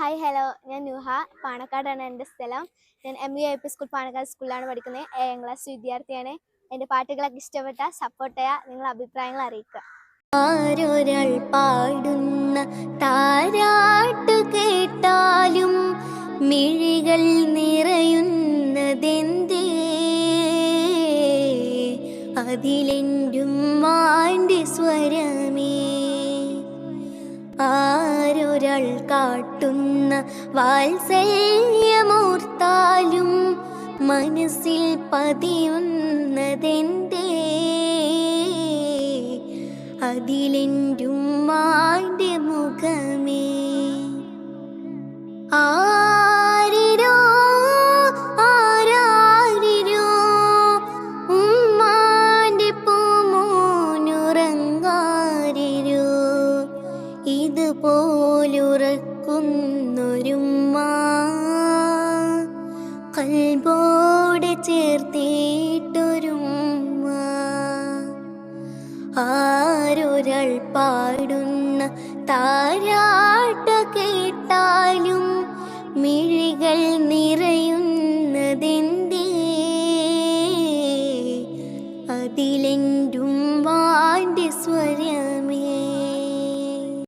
Hi hello ഞാൻ നുഹ പാണക്കാടാണ് എന്റെ സ്ഥലം. ഞാൻ M U I P school Panakkad സ്കൂളിലാണ് പഠിക്കുന്നത്. ഏഴാം ക്ലാസ് വിദ്യാർത്ഥിയാണ്. എന്റെ പാട്ടുകളൊക്കെ ഇഷ്ടപ്പെട്ട സപ്പോർട്ട് ചെയ്യുക നിങ്ങളുടെ അഭിപ്രായങ്ങൾ അറിയിക്കുക. ആരൊരാൾ പാടുന്ന കേട്ടാലും മിഴികൾ നിറയുന്നതെന്തേ? അതിലെന്റും സ്വരമേ? ആരൊരാൾ കാട്ടുന്ന വാത്സല്യമോർത്താലും മനസ്സിൽ പതിയുന്നതെന്തേ? അതിലെന്റുമ്മാന്റെ മുഖമേ. ഇതുപോലുറക്കുന്നൊരുമ്മ. കൽബോടെ ചേർത്തിട്ടൊരുമ്മ. ആരൊരാൾ പാടുന്ന താരാട്ട കേട്ടാലും മിഴികൾ നിറയുന്നതെന്തേ? അതിലെങ്കും വാന്റെ സ്വര